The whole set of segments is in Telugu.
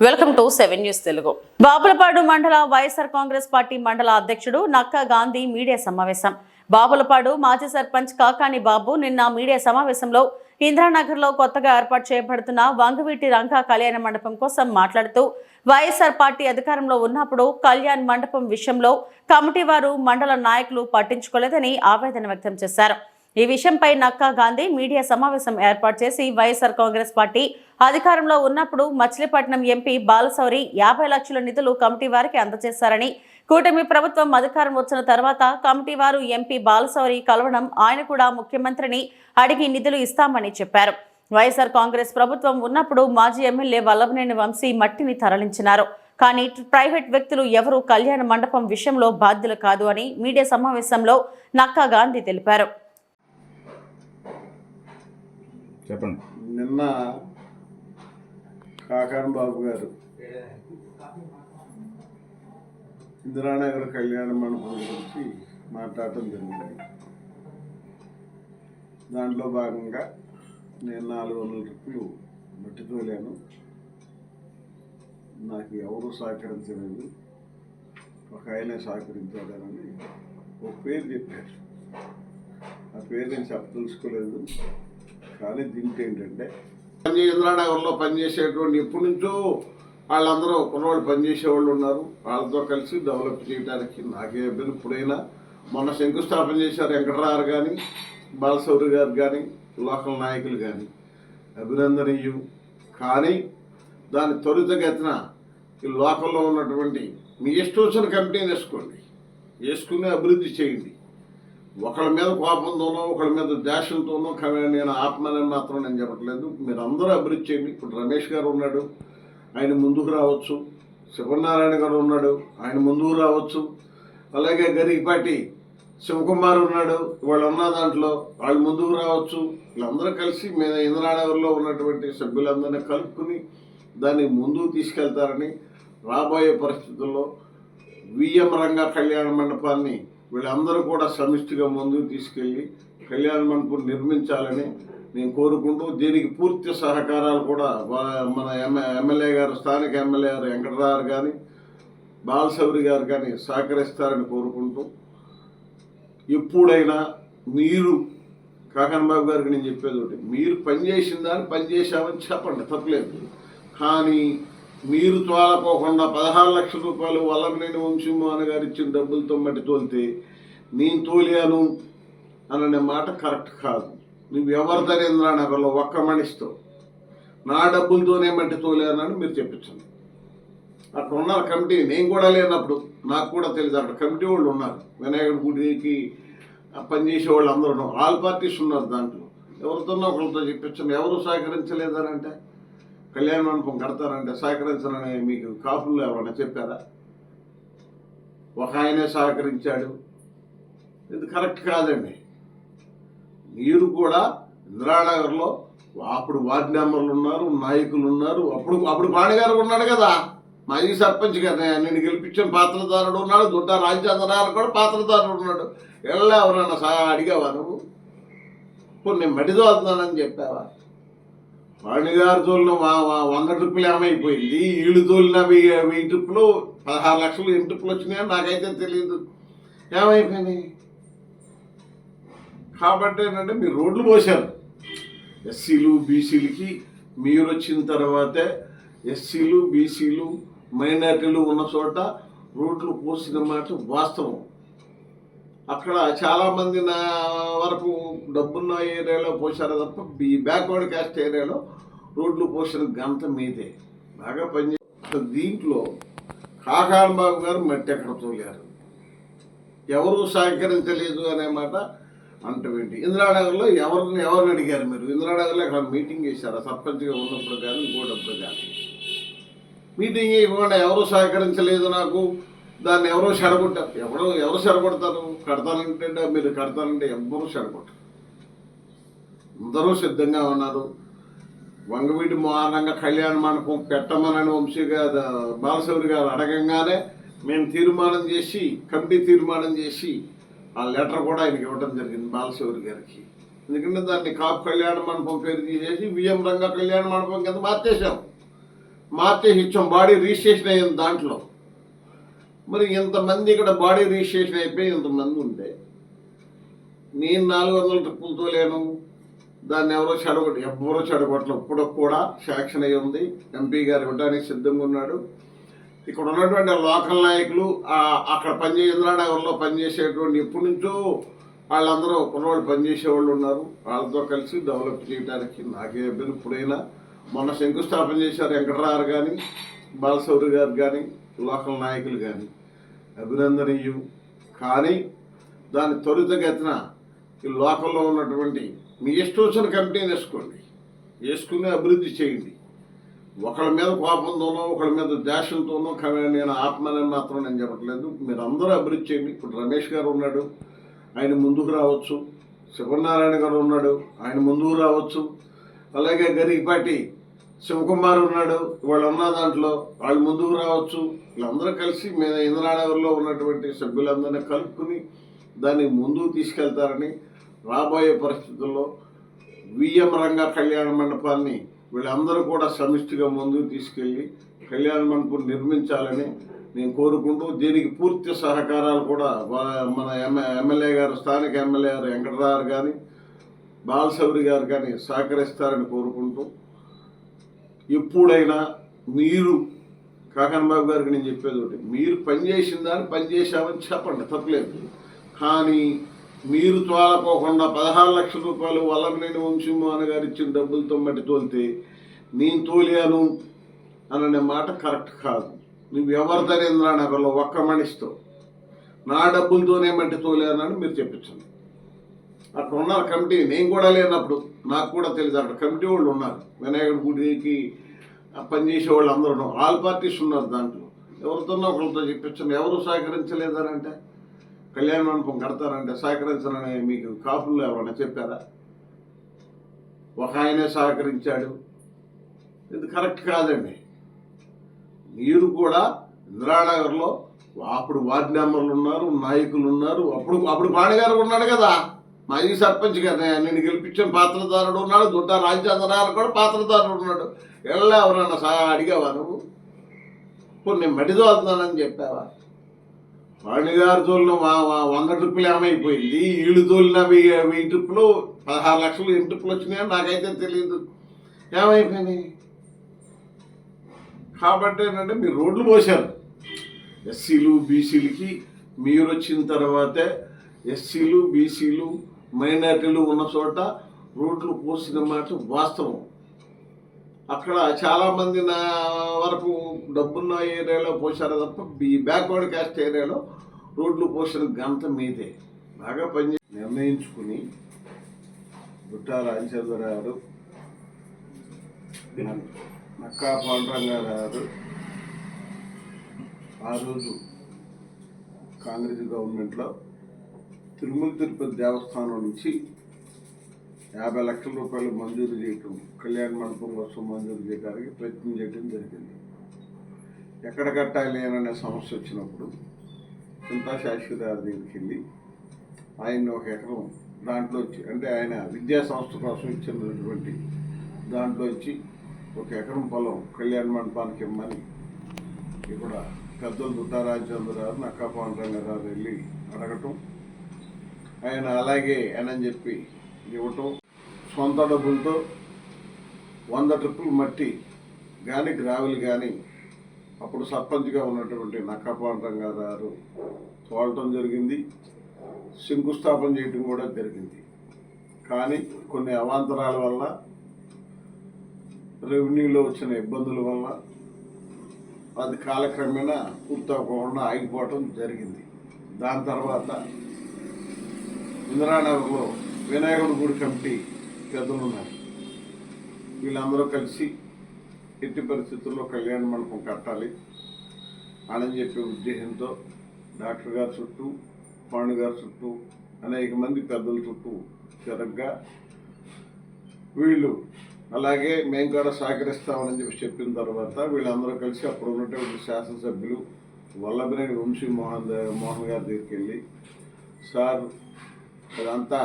Welcome to seven news Telugu. Bapulapadu మండల వైఎస్ఆర్ కాంగ్రెస్ పార్టీ మండల అధ్యక్షుడు నక్కా గాంధీ మీడియా సమావేశం. బాపులపాడు మాజీ సర్పంచ్ కాకాని బాబు నిన్న మీడియా సమావేశంలో ఇంద్రానగర్లో కొత్తగా ఏర్పాటు చేయబడుతున్న వంగవీటి రంగా కళ్యాణ మండపం కోసం మాట్లాడుతూ వైఎస్ఆర్ పార్టీ అధికారంలో ఉన్నప్పుడు కళ్యాణ్ మండపం విషయంలో కమిటీ వారు మండల నాయకులు పట్టించుకోలేదని ఆవేదన వ్యక్తం చేశారు. ఈ విషయంపై నక్కా గాంధీ మీడియా సమావేశం ఏర్పాటు చేసి వైఎస్ఆర్ కాంగ్రెస్ పార్టీ అధికారంలో ఉన్నప్పుడు మచిలీపట్నం ఎంపీ బాలశౌరి యాభై లక్షల నిధులు కమిటీ వారికి అందజేశారని కూటమి ప్రభుత్వం అధికారం వచ్చిన తర్వాత కమిటీ వారు ఎంపీ బాలశౌరి కలవడం ఆయన కూడా ముఖ్యమంత్రిని అడిగి నిధులు ఇస్తామని చెప్పారు. వైఎస్ఆర్ కాంగ్రెస్ ప్రభుత్వం ఉన్నప్పుడు మాజీ ఎమ్మెల్యే వల్లభనేని వంశీ మట్టిని తరలించినారు. కానీ ప్రైవేట్ వ్యక్తులు ఎవరు కళ్యాణ మండపం విషయంలో బాధ్యులు కాదు అని మీడియా సమావేశంలో నక్కా గాంధీ తెలిపారు. చెప్పండి. నిన్న కాకారం బాబు గారు ఇందిరానగర్ కళ్యాణ మండపం గురించి మాట్లాడటం జరిగింది. దాంట్లో భాగంగా నేను నాలుగు వందల రూపాయలు మట్టితోలేను నాకు ఎవరు సహకరించలేదు. ఒక ఆయనే సహకరించాడని ఒక పేరు చెప్పారు. ఆ పేరు నేను చెప్పదలుచుకోలేదు. కానీ దీంట్లో ఏంటంటే పని ఇంద్రానగర్లో పనిచేసేటువంటి ఎప్పటి నుంచో వాళ్ళందరూ పనిచేసే పనిచేసేవాళ్ళు ఉన్నారు. వాళ్ళతో కలిసి డెవలప్ చేయడానికి నాకే ఇబ్బంది ఇప్పుడైనా మొన్న శంకుస్థాపన చేశారు వెంకటరావు కానీ బాలసౌరి గారు కానీ లోకల్ నాయకులు కానీ అభినందనీయం. కానీ దాని త్వరితగతిన ఈ లోకల్లో ఉన్నటువంటి మీ ఇష్టం వచ్చిన వేసుకోండి. వేసుకుని అభివృద్ధి చేయండి. ఒకళ్ళ మీద కోపంతోనో ఒకళ్ళ మీద ద్వేషంతోనో నేను ఆత్మని మాత్రం నేను చెప్పట్లేదు. మీరు అందరూ అభివృద్ధి చేయండి. ఇప్పుడు రమేష్ గారు ఉన్నాడు ఆయన ముందుకు రావచ్చు. శివనారాయణ గారు ఉన్నాడు ఆయన ముందుకు రావచ్చు. అలాగే గరికపాటి శివకుమార్ ఉన్నాడు వాళ్ళు ఉన్న దాంట్లో వాళ్ళు ముందుకు రావచ్చు. వీళ్ళందరూ కలిసి మీద ఇంద్రానగర్లో ఉన్నటువంటి సభ్యులందరినీ కలుపుకుని దాన్ని ముందుకు తీసుకెళ్తారని రాబోయే పరిస్థితుల్లో విఎం రంగ కళ్యాణ మండపాన్ని వీళ్ళందరూ కూడా సమిష్టిగా ముందుకు తీసుకెళ్ళి కళ్యాణ మండపం నిర్మించాలని నేను కోరుకుంటూ దీనికి పూర్తి సహకారాలు కూడా మన ఎమ్మెల్యే గారు స్థానిక ఎమ్మెల్యే గారు వెంకటరావు కానీ బాలశౌరి గారు కానీ సహకరిస్తారని కోరుకుంటూ ఎప్పుడైనా మీరు కాకనబాబు గారికి నేను చెప్పేది ఒకటి మీరు పనిచేసిన దాన్ని పనిచేశామని చెప్పండి తప్పలేదు. కానీ మీరు తోలకోకుండా పదహారు లక్షల రూపాయలు వల్లభనేని వంశీమోహన్ గారు ఇచ్చిన డబ్బులతో మట్టి తోలితే నేను తోలాను అననే మాట కరెక్ట్ కాదు. నువ్వు ఎవరి దరేంద్రనగర్లో ఒక్క మనిషితో నా డబ్బులతోనే మట్టి తోలానని మీరు చెప్పించండి. అక్కడ ఉన్నారు కమిటీ. నేను కూడా లేనప్పుడు నాకు కూడా తెలియదు. అక్కడ కమిటీ వాళ్ళు ఉన్నారు. వినాయకుడి గుడికి పనిచేసే వాళ్ళు అందరూ ఉన్నారు. ఆల్ పార్టీస్ ఉన్నారు దాంట్లో. ఎవరితోనో ఒకరితో చెప్పించండి. ఎవరు సహకరించలేదని అంటే కళ్యాణ మండపం కడతారంటే సహకరించాలని మీకు కాపుల్లో ఎవరైనా చెప్పారా? ఒక ఆయనే సహకరించాడు. ఇది కరెక్ట్ కాదండి. మీరు కూడా ఇందిరానగర్లో అప్పుడు వార్డు మెంబర్లు ఉన్నారు నాయకులు ఉన్నారు. అప్పుడు అప్పుడు పాణిగారు ఉన్నాడు కదా. మాజీ సర్పంచ్ కదా నేను గెలిపించిన. పాత్రదారుడు ఉన్నాడు. దుడ్డ రాజచంద్రారు కూడా పాత్రదారుడు ఉన్నాడు. వెళ్ళా ఎవరన్నా సహా అడిగావా నువ్వు? ఇప్పుడు నేను మట్టి చెప్పావా? వాణిగారు తోలిన వా- వంద ట్రిప్పులు ఏమైపోయింది వీళ్ళు తోలిన వెయ్యి వెయ్యి ట్రిప్పులు పదహారు లక్షలు ఎన్ని ట్రిప్పులు వచ్చినాయో నాకైతే తెలియదు. ఏమైపోయినాయి? కాబట్టి ఏంటంటే మీరు రోడ్లు పోశారు ఎస్సీలు బీసీలకి మీరు వచ్చిన తర్వాతే ఎస్సీలు బీసీలు మైనార్టీలు ఉన్న చోట రోడ్లు పోసిన మాట వాస్తవం. అక్కడ చాలామంది నా వరకు డబ్బున్న ఏరియాలో పోసారు తప్ప ఈ బ్యాక్వర్డ్ క్యాస్ట్ ఏరియాలో రోడ్లు పోసిన గంట మీదే. బాగా పనిచే దీంట్లో కాకాన్ బాబు గారు మట్టి ఎక్కడ తోలారు? ఎవరు సహకరించలేదు అనే మాట అంటవేంటి ఇందిరానగర్లో ఎవరిని ఎవరిని అడిగారు మీరు? ఇందిరానగర్లో అక్కడ మీటింగ్ చేశారు? సర్పంచ్గా ఉన్నప్పుడు కానీ ఇంకోటప్పుడు కానీ? మీటింగ్ ఇవ్వకుండా ఎవరు సహకరించలేదు నాకు? దాన్ని ఎవరో చెడగొట్టారు ఎవరో ఎవరు చెడగొడతారు కడతానంటే మీరు కడతానంటే ఎవరు చెడగొట్టరు అందరూ సిద్ధంగా ఉన్నారు. వంగవీటి మోహనంగా కళ్యాణ మండపం పెట్టమనని వంశీ గారు బాలశౌరి గారు అడగంగానే మేము తీర్మానం చేసి కమిటీ తీర్మానం చేసి ఆ లెటర్ కూడా ఆయనకి ఇవ్వడం జరిగింది బాలశౌరి గారికి. ఎందుకంటే దాన్ని కాపు కళ్యాణ మండపం పేరు తీసేసి విఎం రంగ కళ్యాణ మండపం కింద మార్చేసాం మార్చేసి ఇచ్చాం. బాడీ రిజిస్ట్రేషన్ అయ్యింది దాంట్లో. మరి ఇంతమంది ఇక్కడ బాడీ రిజిస్ట్రేషన్ అయిపోయి ఇంతమంది ఉంటే నేను నాలుగు వందల ట్రిప్పులతో లేను. దాన్ని ఎవరో చెడగొట్టు ఎవరో చెడగొట్టలు ఇప్పుడు కూడా శాంక్షన్ అయి ఉంది. ఎంపీ గారు ఇవ్వడానికి సిద్ధంగా ఉన్నాడు. ఇక్కడ ఉన్నటువంటి లోకల్ నాయకులు అక్కడ పనిచే ఇంద్రానగర్లో పనిచేసేటువంటి ఎప్పటి నుంచో వాళ్ళందరూ కుర్రవాళ్ళు పనిచేసేవాళ్ళు ఉన్నారు. వాళ్ళతో కలిసి డెవలప్ చేయడానికి నాకే ఇబ్బంది ఇప్పుడైనా మొన్న శంకుస్థాపన చేశారు వెంకటరావు కానీ బాలసౌరి గారు కానీ లోకల్ నాయకులు కానీ అభినందనీయం కానీ దాని త్వరితగతిన ఈ లోకల్లో ఉన్నటువంటి మీ ఇష్టం కమిటీని వేసుకోండి. వేసుకుని అభివృద్ధి చేయండి. ఒకళ్ళ మీద కోపంతోనో ఒకళ్ళ మీద ద్వేషంతోనో నేను ఆత్మని మాత్రం నేను చెప్పట్లేదు. మీరు అందరూ అభివృద్ధి చేయండి. ఇప్పుడు రమేష్ గారు ఉన్నాడు ఆయన ముందుకు రావచ్చు. శివనారాయణ గారు ఉన్నాడు ఆయన ముందుకు రావచ్చు. అలాగే గరికపాటి శివకుమార్ ఉన్నాడు వాళ్ళు ఉన్న దాంట్లో వాళ్ళు ముందుకు రావచ్చు వీళ్ళందరూ కలిసి మీద ఇంద్రానగర్లో ఉన్నటువంటి సభ్యులందరినీ కలుపుకుని దాన్ని ముందుకు తీసుకెళ్తారని రాబోయే పరిస్థితుల్లో విఎం రంగ కళ్యాణ మండపాన్ని వీళ్ళందరూ కూడా సమిష్టిగా ముందుకు తీసుకెళ్ళి కళ్యాణ మండపం నిర్మించాలని నేను కోరుకుంటూ దీనికి పూర్తి సహకారాలు కూడా మన ఎమ్మె ఎమ్మెల్యే గారు స్థానిక ఎమ్మెల్యే గారు వెంకటరావు కానీ బాలశౌరి గారు కానీ సహకరిస్తారని కోరుకుంటూ ఎప్పుడైనా మీరు కాకన్బాబు గారికి నేను చెప్పేది ఒకటి మీరు పనిచేసిన దాన్ని పనిచేశామని చెప్పండి తప్పలేదు. కానీ మీరు తోలకోకుండా పదహారు లక్షల రూపాయలు వల్లభనేని వంశీమోహన్ గారు ఇచ్చిన డబ్బులతో మట్టి తోలితే నేను తోలాను అననే మాట కరెక్ట్ కాదు. నువ్వు ఎవరి దరేంద్రనగర్లో ఒక్క మనిషితో నా డబ్బులతోనే మట్టి తోలానని మీరు చెప్పించండి. అక్కడ ఉన్నారు కమిటీ నేను కూడా లేనప్పుడు నాకు కూడా తెలుసు అక్కడ కమిటీ వాళ్ళు ఉన్నారు. వినాయకుడి గుడికి పనిచేసే వాళ్ళు అందరూ ఆల్ పార్టీస్ ఉన్నారు దాంట్లో. ఎవరితోనో ఒకరితో చెప్పించండి. ఎవరు సహకరించలేదారంటే కళ్యాణ మండపం కడతారంటే సహకరించాలని మీకు కాపుల్లో ఎవరైనా చెప్పారా? ఒక ఆయనే సహకరించాడు. ఇది కరెక్ట్ కాదండి. మీరు కూడా ఇందిరానగర్లో అప్పుడు వార్డు మెంబర్లు ఉన్నారు నాయకులు ఉన్నారు. అప్పుడు అప్పుడు పాణిగారు ఉన్నాడు కదా. మాజీ సర్పంచ్ కదా నేను గెలిపించిన. పాత్రదారుడు ఉన్నాడు దుడ్డ రాజచంద్రారు కూడా పాత్రదారుడు ఉన్నాడు. వెళ్ళా ఎవరన్నా సహా అడిగావా నువ్వు? ఇప్పుడు నేను మడి చెప్పావా? పాణిగారు తోలిన వంద ట్రిప్పులు ఏమైపోయింది? వీళ్ళు తోలిన వెయ్యి వెయ్యి ట్రిప్పులు పదహారు లక్షలు ఎన్ని ట్రిప్పులు వచ్చినాయో నాకైతే తెలియదు ఏమైపోయినాయి? కాబట్టి ఏంటంటే మీరు రోడ్లు పోశారు ఎస్సీలు బీసీలకి మీరు వచ్చిన తర్వాతే ఎస్సీలు బీసీలు మైనార్టీలు ఉన్న చోట రోడ్లు పోసిన మాట వాస్తవం. అక్కడ చాలామంది నా వరకు డబ్బున్న ఏరియాలో పోసారు తప్ప ఈ బ్యాక్వర్డ్ క్యాస్ట్ ఏరియాలో రోడ్లు పోసిన ఘనత మీదే. బాగా పని నిర్ణయించుకుని గుట్టా రాజచంద్రరావు గారు నక్కా పాండ్రంగా గారు ఆ రోజు కాంగ్రెస్ గవర్నమెంట్లో తిరుమల తిరుపతి దేవస్థానం నుంచి యాభై లక్షల రూపాయలు మంజూరు చేయటం కళ్యాణ మండపం కోసం మంజూరు చేయడానికి ప్రయత్నం చేయడం జరిగింది. ఎక్కడ కట్టాలి అనే సమస్య వచ్చినప్పుడు చింతా శాశ్వత గారి దగ్గరికి వెళ్ళి ఆయన ఒక ఎకరం దాంట్లో వచ్చి అంటే ఆయన విద్యా సంస్థ కోసం ఇచ్చినటువంటి దాంట్లో వచ్చి ఒక ఎకరం పొలం కళ్యాణ మండపానికి ఇమ్మని ఇక్కడ పెద్దలు దుట్టారాజచంద్రరావు నక్కా గారు వెళ్ళి అడగటం ఆయన అలాగే అని చెప్పి ఇవ్వటం సొంత డబ్బులతో వంద ట్రిప్పులు మట్టి కానీ గ్రావెల్ కానీ అప్పుడు సర్పంచ్గా ఉన్నటువంటి నక్కపాండ్రంగా గారు తోడటం జరిగింది. శంకుస్థాపన చేయటం కూడా జరిగింది. కానీ కొన్ని అవాంతరాల వల్ల రెవెన్యూలో వచ్చిన ఇబ్బందుల వల్ల అది కాలక్రమేణా పూర్తవకుండా ఆగిపోవటం జరిగింది. దాని తర్వాత ఇందిరానగర్లో వినాయకుడి గుడి కమిటీ పెద్దలు ఉన్నారు. వీళ్ళందరూ కలిసి ఎట్టి పరిస్థితుల్లో కళ్యాణ మండపం కట్టాలి అని చెప్పే ఉద్దేశంతో డాక్టర్ గారి చుట్టూ పాండు గారి చుట్టూ అనేక మంది పెద్దల చుట్టూ తిరగ్గా వీళ్ళు అలాగే మేము కూడా సహకరిస్తామని చెప్పి చెప్పిన తర్వాత వీళ్ళందరూ కలిసి అప్పుడు ఉన్నటువంటి శాసనసభ్యులు వల్లభనేని వంశీ మోహన్ మోహన్ గారి దగ్గరికి వెళ్ళి సార్ అదంతా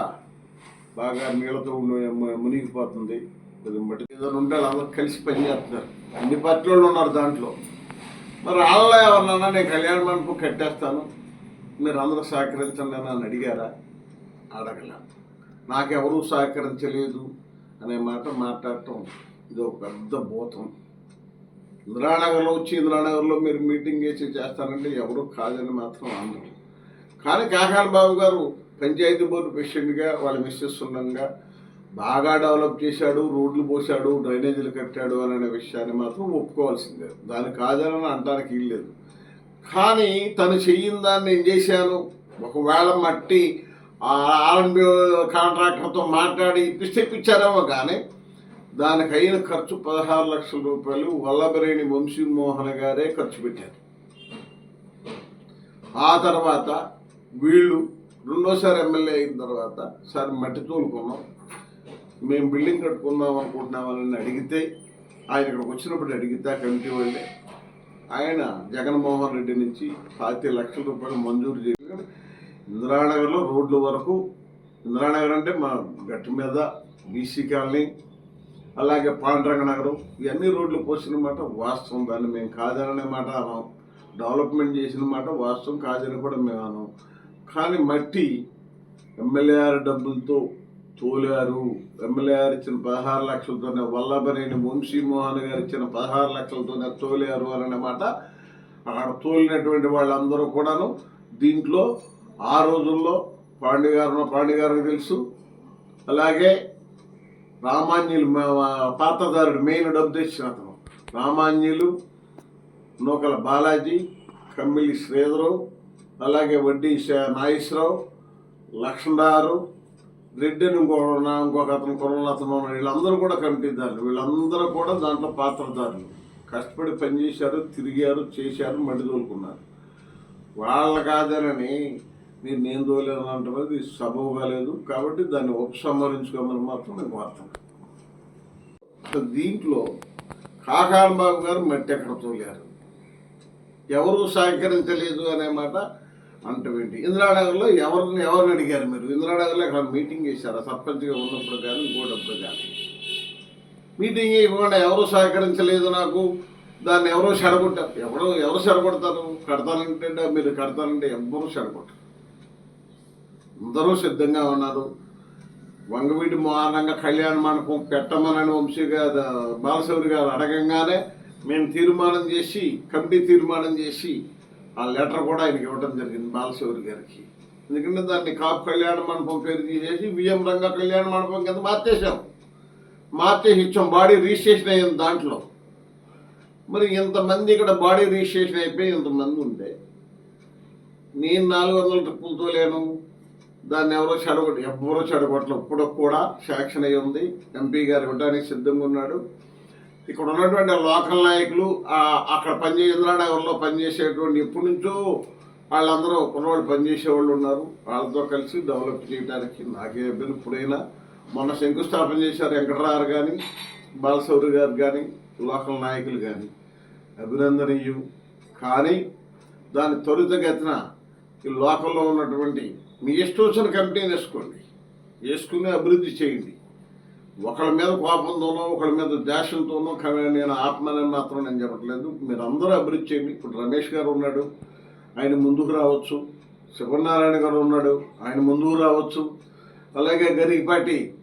బాగా నీళ్ళతో ఉండి మునిగిపోతుంది. కొద్దిగా మట్టి ఏదైనా ఉంటే వాళ్ళందరూ కలిసి పనిచేస్తున్నారు అన్ని పార్టీ వాళ్ళు ఉన్నారు దాంట్లో. మరి వాళ్ళ ఎవరినన్నా నేను కళ్యాణ మండపం కట్టేస్తాను. మీరు అందరూ సహకరించండి అని నన్ను అడిగారా? అడగల. నాకెవరూ సహకరించలేదు అనే మాట మాట్లాడటం ఇది ఒక పెద్ద భూతం. ఇంద్రానగర్లో వచ్చి ఇంద్రానగర్లో మీరు మీటింగ్ చేసి చేస్తారంటే ఎవరు కాదని మాత్రం అందరు కానీ కాకాల బాబు గారు పంచాయతీ బోర్డు ప్రెసిడెంట్గా వాళ్ళ మిస్సెస్ ఉండగా బాగా డెవలప్ చేశాడు రోడ్లు పోశాడు డ్రైనేజీలు కట్టాడు అనే విషయాన్ని మాత్రం ఒప్పుకోవాల్సిందే. దాన్ని కాదని అంటానికి వీల్లేదు కానీ తను చెయ్యిన దాన్ని నేను చేశాను. ఒకవేళ మట్టి ఆ ఆర్ఎంబి కాంట్రాక్టర్తో మాట్లాడి ఇప్పిస్తే ఇప్పించారేమో కానీ దానికి అయిన ఖర్చు పదహారు లక్షల రూపాయలు వల్లభరేణి వంశీమోహన్ గారే ఖర్చు పెట్టారు. ఆ తర్వాత వీళ్ళు రెండోసారి ఎమ్మెల్యే అయిన తర్వాత సార్ మట్టి తోలుకున్నాం. మేము బిల్డింగ్ కట్టుకుందాం అనుకుంటున్నామని అడిగితే ఆయన ఇక్కడికి వచ్చినప్పుడు అడిగితే ఆ కమిటీ వాళ్ళే ఆయన జగన్మోహన్ రెడ్డి నుంచి పాతి లక్షల రూపాయలు మంజూరు చేసి ఇందిరానగర్లో రోడ్ల వరకు ఇందిరానగర్ అంటే మా గట్టు మీద బీసీ కాలనీ అలాగే పాండ్రంగ నగరం ఇవన్నీ రోడ్లు పోసిన మాట వాస్తవం. దాన్ని మేము కాదనే మాట అనం డెవలప్మెంట్ చేసిన మాట వాస్తవం. కాదని కూడా మేము అనం కానీ మట్టి ఎమ్మెల్యేఆర్ డబ్బులతో తోలారు. ఎమ్మెల్యేఆర్ ఇచ్చిన పదహారు లక్షలతోనే వల్లభనేని వంశీమోహన్ గారు ఇచ్చిన పదహారు లక్షలతోనే తోలారు అనే అక్కడ తోలినటువంటి వాళ్ళందరూ కూడాను దీంట్లో ఆ రోజుల్లో పాండి గారు పాండి గారికి తెలుసు. అలాగే రామాన్యులు మా- మెయిన్ డబ్బు తెచ్చిన అతను. రామాన్యులు నూకల బాలాజీ కమ్మిలి శ్రీధరు అలాగే వడ్డీ నాగేశ్వరరావు లక్ష్మణారు రెడ్డి అని ఇంకో నా- ఇంకొక అతను కొరల వీళ్ళందరూ కూడా కమిటీదారులు వీళ్ళందరూ కూడా దాంట్లో పాత్రదారులు కష్టపడి పనిచేశారు తిరిగారు చేశారు మడి తోలుకున్నారు. వాళ్ళ కాదనని నేను నేను తోలేను అంటున్నది సబబుగా లేదు కాబట్టి దాన్ని ఉపసంహరించుకోమని మాత్రం నేను కోరుతాను దీంట్లో కాకాల బాబు గారు మట్టి ఎక్కడ తోలారు? ఎవరు సహకరించలేదు అనే మాట అంటవేంటి ఇందిరానగర్లో ఎవరిని ఎవరిని అడిగారు మీరు? ఇందిరానగర్లో ఇక్కడ మీటింగ్ చేశారా? సర్పంచ్గా ఉన్నప్పుడు కానీ ఇంకోటప్పుడు కానీ మీటింగ్ ఇవ్వకుండా ఎవరు సహకరించలేదు నాకు. దాన్ని ఎవరో చెడగొట్టారు ఎవరో ఎవరు చెడగొడతారు? కడతానంటే మీరు కడతానంటే ఎవ్వరూ చెడగొట్టరు. అందరూ సిద్ధంగా ఉన్నారు. వంగవీటి మోహనంగా కళ్యాణ మండపం పెట్టమనని వంశీ గారు బాలశౌరి గారు అడగంగానే మేము తీర్మానం చేసి కమిటీ తీర్మానం చేసి ఆ లెటర్ కూడా ఆయనకి ఇవ్వడం జరిగింది బాలశివరి గారికి. ఎందుకంటే దాన్ని కాపు కళ్యాణ మండపం పేరు తీసేసి విఎం రంగ కళ్యాణ మండపం కింద మార్చేసాం మార్చేసి ఇచ్చాం బాడీ రిజిస్ట్రేషన్ అయ్యింది దాంట్లో. మరి ఇంతమంది ఇక్కడ బాడీ రిజిస్ట్రేషన్ అయిపోయి ఇంతమంది ఉంటే నేను నాలుగు వందల ట్రిప్పులతో లేను. దాన్ని ఎవరో చెడగొట్టు ఎవరో చెడగొట్టలు. ఇప్పుడు కూడా శాంక్షన్ అయి ఉంది. ఎంపీ గారు ఇవ్వడానికి సిద్ధంగా ఉన్నాడు. ఇక్కడ ఉన్నటువంటి లోకల్ నాయకులు అక్కడ పనిచే ఇంద్రానగర్లో పనిచేసేటువంటి ఎప్పటి నుంచో వాళ్ళందరూ కుర్రవాళ్ళు పనిచేసే వాళ్ళు ఉన్నారు. వాళ్ళతో కలిసి డెవలప్ చేయడానికి నాకే ఇబ్బంది ఇప్పుడైనా మొన్న శంకుస్థాపన చేశారు వెంకటరావు కానీ బాలశౌరి గారు కానీ లోకల్ నాయకులు కానీ అభినందనీయం. కానీ దాని త్వరితగతిన ఈ లోకల్లో ఉన్నటువంటి మీ ఇష్టం వచ్చిన కమిటీని వేసుకోండి. వేసుకుని అభివృద్ధి చేయండి. ఒకళ్ళ మీద కోపంతోనో ఒకళ్ళ మీద ద్వేషంతోనో నేను ఆత్మని మాత్రం నేను చెప్పట్లేదు. మీరు అందరూ అభివృద్ధి చేయండి. ఇప్పుడు రమేష్ గారు ఉన్నాడు ఆయన ముందుకు రావచ్చు. శివనారాయణ గారు ఉన్నాడు ఆయన ముందుకు రావచ్చు. అలాగే గరికపాటి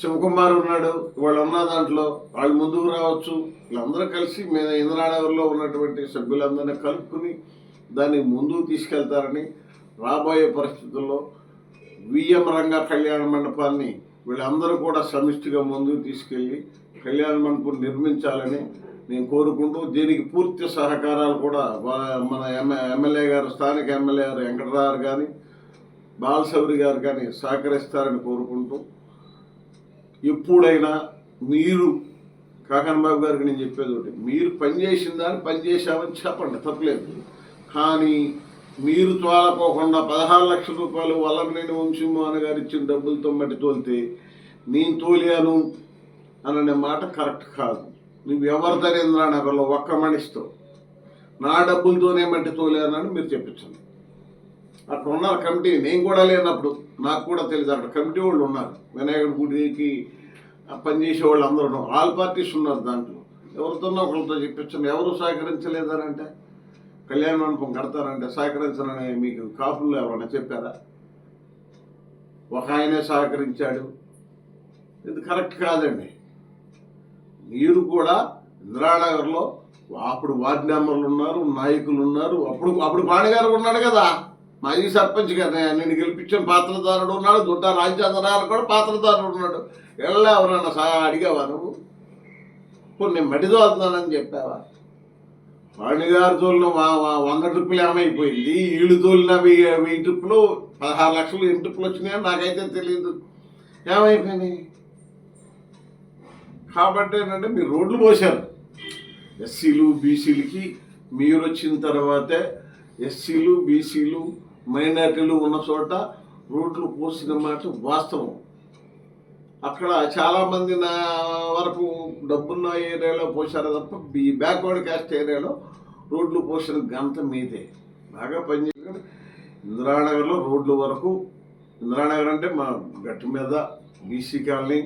శివకుమార్ ఉన్నాడు వాళ్ళు ఉన్న దాంట్లో వాళ్ళు ముందుకు రావచ్చు. వీళ్ళందరూ కలిసి మేము ఇంద్రానగర్లో ఉన్నటువంటి సభ్యులందరినీ కలుపుకుని దాన్ని ముందుకు తీసుకెళ్తారని రాబోయే పరిస్థితుల్లో విఎం రంగ కళ్యాణ మండపాన్ని వీళ్ళందరూ కూడా సమిష్టిగా ముందుకు తీసుకెళ్ళి కళ్యాణ మండపం నిర్మించాలని నేను కోరుకుంటూ దీనికి పూర్తి సహకారాలు కూడా మన ఎమ్మెల్యే గారు స్థానిక ఎమ్మెల్యే గారు వెంకటరావు కానీ బాలశౌరి గారు కానీ సహకరిస్తారని కోరుకుంటూ ఎప్పుడైనా మీరు కాకన్ బాబు గారికి నేను చెప్పేది ఒకటి మీరు పనిచేసిన దాన్ని పనిచేశామని చెప్పండి తప్పలేదు. కానీ మీరు తోలకోకుండా పదహారు లక్షల రూపాయలు వల్లభనేని వంశీమోహన్ గారు ఇచ్చిన డబ్బులతో మట్టి తోలితే నేను తోలాను అననే మాట కరెక్ట్ కాదు. నువ్వు ఎవరు దరేంద్ర నగర్లో ఒక్క మనిషితో. నా డబ్బులతోనే మట్టి తోలానని మీరు చెప్పించండి. అక్కడ ఉన్నారు కమిటీ. నేను కూడా లేనప్పుడు నాకు కూడా తెలుసు అక్కడ కమిటీ వాళ్ళు ఉన్నారు. వినాయకుడి గుడికి ఆ పనిచేసే వాళ్ళు అందరూ ఆల్ పార్టీస్ ఉన్నారు దాంట్లో. ఎవరితోనో ఒకరితో చెప్పించండి. ఎవరు సహకరించలేదని అంటే కళ్యాణ మండపం కడతారంటే సహకరించనని మీకు కాపులు ఎవరైనా చెప్పారా? ఒక ఆయనే సహకరించాడు. ఇది కరెక్ట్ కాదండి. మీరు కూడా ఇందిరానగర్లో అప్పుడు వార్డు మెంబర్లు ఉన్నారు నాయకులు ఉన్నారు. అప్పుడు అప్పుడు పాణిగారు ఉన్నాడు కదా. మాజీ సర్పంచ్ కదా నేను గెలిపించిన పాత్రదారుడు ఉన్నాడు. దుడ్డ రాజచంద్రరావు కూడా పాత్రదారుడు ఉన్నాడు. వెళ్ళా ఎవరన్నా సహా అడిగావా నువ్వు? ఇప్పుడు నేను మడి చెప్పావా? చెప్పావా పాణిగారు తోలిన వా- వంద ట్రిప్పులు ఏమైపోయింది వీళ్ళు తోలిన వెయ్యి ట్రిప్పులు పదహారు లక్షలు ఎన్ని ట్రిప్పులు వచ్చినాయని నాకైతే తెలియదు. ఏమైపోయినాయి? కాబట్టి ఏంటంటే మీరు రోడ్లు పోశారు ఎస్సీలు బీసీలకి మీరు వచ్చిన తర్వాతే ఎస్సీలు బీసీలు మైనార్టీలు ఉన్న చోట రోడ్లు పోసిన మాట వాస్తవం. అక్కడ చాలామంది నా వరకు డబ్బున్న ఏరియాలో పోసారు తప్ప ఈ బ్యాక్వర్డ్ క్యాస్ట్ ఏరియాలో రోడ్లు పోసిన గంత మీదే. బాగా పనిచేసి ఇందిరానగర్లో రోడ్ల వరకు ఇందిరానగర్ అంటే మా గట్టి మీద బీసీ కాలనీ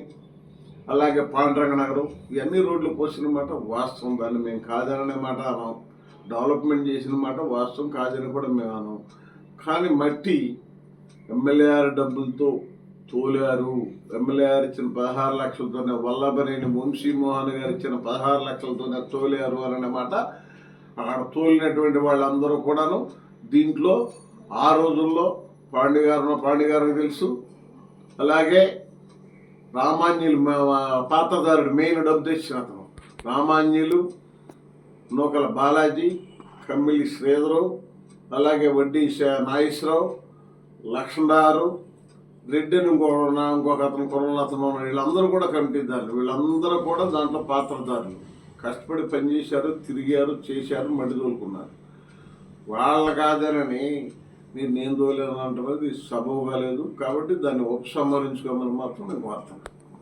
అలాగే పాండ్రంగ నగరం ఇవన్నీ రోడ్లు పోసిన మాట వాస్తవం దాన్ని మేము కాదననే మాట అనం డెవలప్మెంట్ చేసిన మాట వాస్తవం కాదని కూడా మేము అనం కానీ మట్టి ఎమ్మెల్యేఆర్ డబ్బులతో తోలారు. గారు ఇచ్చిన పదహారు లక్షలతోనే వల్లభనేని వంశీమోహన్ గారు ఇచ్చిన పదహారు లక్షలతోనే తోలారు అనే మాట అక్కడ తోలినటువంటి వాళ్ళందరూ కూడాను దీంట్లో ఆ రోజుల్లో పాండి గారు పాండి గారికి తెలుసు. అలాగే రామాన్యులు మా- మెయిన్ డబ్బు తెచ్చిన అతను. రామాన్యులు నూకల బాలాజీ కమ్మిలి శ్రీధరు అలాగే వడ్డీ శ- నాగేశ్వరరావు లక్ష్మణారు రెడ్డి అని ఇంకో ఇంకొక అతను కొరల అతను ఉన్నాడు. వీళ్ళందరూ కూడా కమిటీదారులు వీళ్ళందరూ కూడా దాంట్లో పాత్రదారులు కష్టపడి పనిచేశారు తిరిగారు చేశారు మడి తోలుకున్నారు. వాళ్ళ కాదనని మీరు నేను తోలేను అంటున్నది సబబుగా కాలేదు కాబట్టి దాన్ని ఉపసంహరించుకోమని మాత్రం నేను కోరుతాను